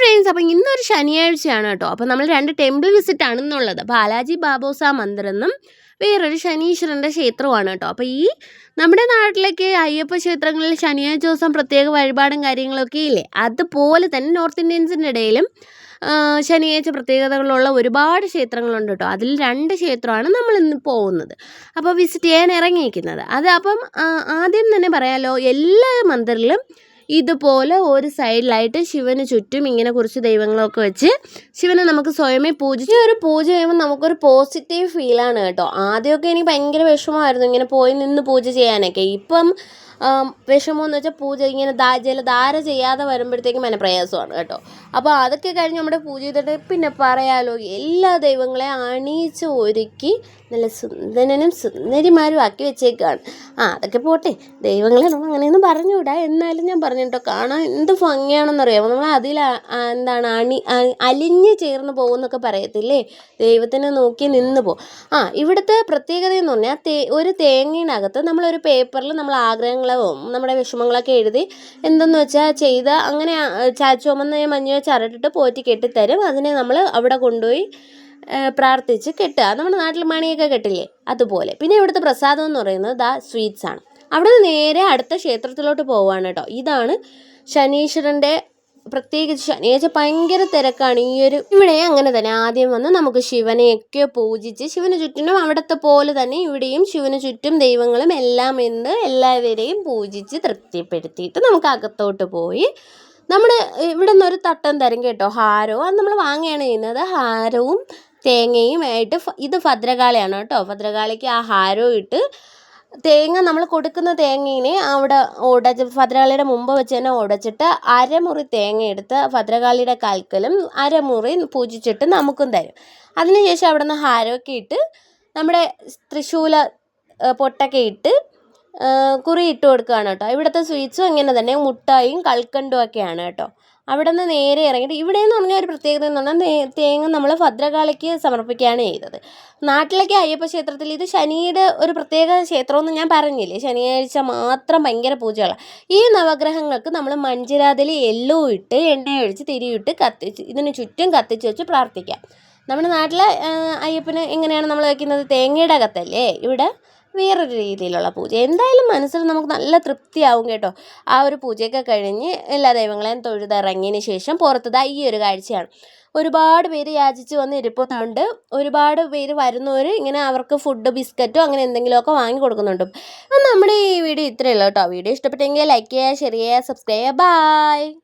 Friends അപ്പോൾ ഇന്നൊരു ശനിയാഴ്ചയാണ് കേട്ടോ. അപ്പോൾ നമ്മൾ രണ്ട് ടെമ്പിൾ വിസിറ്റ് ആണെന്നുള്ളത് ബാലാജി ബാബോസ മന്ദിർ എന്നും വേറൊരു ശനീശ്വരന്റെ ക്ഷേത്രമാണ് കേട്ടോ. അപ്പോൾ ഈ നമ്മുടെ നാട്ടിലേക്ക് അയ്യപ്പ ക്ഷേത്രങ്ങളിൽ ശനിയാഴ്ച ദിവസം പ്രത്യേക വഴിപാടും കാര്യങ്ങളൊക്കെ ഇല്ലേ? അതുപോലെ തന്നെ നോർത്ത് ഇന്ത്യൻസിന്റെ ഇടയിലും ശനിയാഴ്ച പ്രത്യേകതകളുള്ള ഒരുപാട് ക്ഷേത്രങ്ങളുണ്ട് കേട്ടോ. അതിൽ രണ്ട് ക്ഷേത്രമാണ് നമ്മൾ ഇന്ന് പോകുന്നത്. അപ്പോൾ വിസിറ്റ് ചെയ്യാൻ ഇറങ്ങിയിരിക്കുന്നത്. അത് അപ്പം ആദ്യം തന്നെ പറയാലോ എല്ലാ മന്ദിറിലും ഇതുപോലെ ഒരു സൈഡിലായിട്ട് ശിവന് ചുറ്റും ഇങ്ങനെ കുറച്ച് ദൈവങ്ങളൊക്കെ വെച്ച് ശിവനെ നമുക്ക് സ്വയമേ പൂജിച്ച് ഒരു പൂജ ചെയ്യുമ്പോൾ നമുക്കൊരു പോസിറ്റീവ് ഫീലാണ് കേട്ടോ. ആദ്യമൊക്കെ എനിക്ക് ഭയങ്കര വിഷമമായിരുന്നു ഇങ്ങനെ പോയി നിന്ന് പൂജ ചെയ്യാനൊക്കെ. ഇപ്പം വിഷമമെന്ന് വെച്ചാൽ പൂജ ഇങ്ങനെ ദാ ജലധാര ചെയ്യാതെ വരുമ്പോഴത്തേക്കും എന്നെ പ്രയാസമാണ് കേട്ടോ. അപ്പോൾ അതൊക്കെ കഴിഞ്ഞ് നമ്മുടെ പൂജ ചെയ്തിട്ട് പിന്നെ പറയാലോ എല്ലാ ദൈവങ്ങളെ അണിയിച്ച് ഒരുക്കി നല്ല സുന്ദരനും സുന്ദരിമാരും ആക്കി വെച്ചേക്കാണ്. ആ അതൊക്കെ പോട്ടെ. ദൈവങ്ങളെ നമ്മൾ അങ്ങനെയൊന്നും പറഞ്ഞുകൂടാ. എന്നാലും ഞാൻ പറഞ്ഞു കേട്ടോ കാണാൻ എന്ത് ഭംഗിയാണെന്നറിയാമോ നമ്മൾ അതിൽ എന്താണ് അണി അലിഞ്ഞു ചേർന്ന് പോകുമെന്നൊക്കെ പറയത്തില്ലേ? ദൈവത്തിനെ നോക്കി നിന്ന് പോകും ആ ഇവിടുത്തെ പ്രത്യേകത എന്ന് പറഞ്ഞാൽ ഒരു തേങ്ങയിനകത്ത് നമ്മളൊരു പേപ്പറിൽ നമ്മൾ ആഗ്രഹങ്ങളും നമ്മുടെ വിഷമങ്ങളൊക്കെ എഴുതി എന്തെന്ന് വെച്ചാൽ ചെയ്ത് അങ്ങനെ ആ, ച- ചുമന്ന മഞ്ഞയോ ചരട്ടിട്ട് പോറ്റി കെട്ടിത്തരും. അതിനെ നമ്മൾ അവിടെ കൊണ്ടുപോയി പ്രാർത്ഥിച്ച് കെട്ടുക. നമ്മുടെ നാട്ടിൽ മണിയൊക്കെ കെട്ടില്ലേ? അതുപോലെ. പിന്നെ ഇവിടുത്തെ പ്രസാദം എന്ന് പറയുന്നത് ദാ സ്വീറ്റ്സ് ആണ്. അവിടെ നിന്ന് നേരെ അടുത്ത ക്ഷേത്രത്തിലോട്ട് പോവുകയാണ് കേട്ടോ. ഇതാണ് ശനീശ്വരന്റെ പ്രത്യേകിച്ച് ശനിയാഴ്ച ഭയങ്കര തിരക്കാണ്. ഈ ഒരു ഇവിടെ അങ്ങനെ തന്നെ. ആദ്യം വന്ന് നമുക്ക് ശിവനെയൊക്കെ പൂജിച്ച് ശിവന് ചുറ്റിനും അവിടുത്തെ പോലെ തന്നെ ഇവിടെയും ശിവന് ചുറ്റും ദൈവങ്ങളും എല്ലാം എന്ന് എല്ലാവരെയും പൂജിച്ച് തൃപ്തിപ്പെടുത്തിയിട്ട് നമുക്ക് അകത്തോട്ട് പോയി. നമ്മുടെ ഇവിടെ നിന്ന് ഒരു തട്ടം തരും കേട്ടോ. ഹാരവും അത് നമ്മൾ വാങ്ങുകയാണ് ചെയ്യുന്നത്. ഹാരവും തേങ്ങയും ആയിട്ട് ഇത് ഭദ്രകാളിയാണ് കേട്ടോ. ഭദ്രകാളിക്ക് ആ ഹാരവും ഇട്ട് തേങ്ങ നമ്മൾ കൊടുക്കുന്ന തേങ്ങയിനെ അവിടെ ഉടച്ച് ഭദ്രകാളിയുടെ മുമ്പ് വെച്ച് തന്നെ ഉടച്ചിട്ട് അരമുറി തേങ്ങ എടുത്ത് ഭദ്രകാളിയുടെ കാൽക്കലും അരമുറി പൂജിച്ചിട്ട് നമുക്കും തരും. അതിനുശേഷം അവിടെ നിന്ന് ഹാരമൊക്കെ ഇട്ട് നമ്മുടെ തൃശ്ശൂല പൊട്ടൊക്കെ ഇട്ട് കുറി ഇട്ട് കൊടുക്കുകയാണ് കേട്ടോ. ഇവിടുത്തെ സ്വീറ്റ്സും ഇങ്ങനെ തന്നെ മുട്ടായും കൽക്കണ്ടും ഒക്കെയാണ് കേട്ടോ. അവിടെ നിന്ന് നേരെ ഇറങ്ങിയിട്ട് ഇവിടെ എന്ന് പറഞ്ഞാൽ ഒരു പ്രത്യേകത എന്ന് പറഞ്ഞാൽ തേങ്ങ നമ്മൾ ഭദ്രകാളിക്ക് സമർപ്പിക്കുകയാണ് ചെയ്തത്. നാട്ടിലേക്ക് അയ്യപ്പ ക്ഷേത്രത്തിൽ ഇത് ശനിയുടെ ഒരു പ്രത്യേക ക്ഷേത്രമെന്ന് ഞാൻ പറഞ്ഞില്ലേ? ശനിയാഴ്ച മാത്രം ഭയങ്കര പൂജകളാണ് ഈ നവഗ്രഹങ്ങൾക്ക് നമ്മൾ മഞ്ചരാതിൽ എല്ലോ ഇട്ട് എണ്ണ ഒഴിച്ച് തിരിയിട്ട് കത്തിച്ച് ഇതിന് ചുറ്റും കത്തിച്ച് വെച്ച് പ്രാർത്ഥിക്കാം. നമ്മുടെ നാട്ടിലെ അയ്യപ്പന് എങ്ങനെയാണ് നമ്മൾ വയ്ക്കുന്നത് തേങ്ങയുടെ അകത്തല്ലേ? ഇവിടെ വേറൊരു രീതിയിലുള്ള പൂജ. എന്തായാലും മനസ്സിൽ നമുക്ക് നല്ല തൃപ്തിയാവും കേട്ടോ. ആ ഒരു പൂജയൊക്കെ കഴിഞ്ഞ് എല്ലാ ദൈവങ്ങളെയും തൊഴുതിറങ്ങിയതിന് ശേഷം പുറത്തതാ ഈ ഒരു കാഴ്ചയാണ്. ഒരുപാട് പേര് യാചിച്ച് വന്ന് ഇരിപ്പുണ്ട് ഒരുപാട് പേര് വരുന്നവർ ഇങ്ങനെ അവർക്ക് ഫുഡ് ബിസ്ക്കറ്റോ അങ്ങനെ എന്തെങ്കിലുമൊക്കെ വാങ്ങി കൊടുക്കുന്നുണ്ട്. അപ്പം നമ്മുടെ ഈ വീഡിയോ ഇത്രയേ ഉള്ളൂ കേട്ടോ. വീഡിയോ ഇഷ്ടപ്പെട്ടെങ്കിൽ ലൈക്ക് ചെയ്യുക ഷെയർ ചെയ്യുക സബ്സ്ക്രൈബ് ചെയ്യുക. ബായ്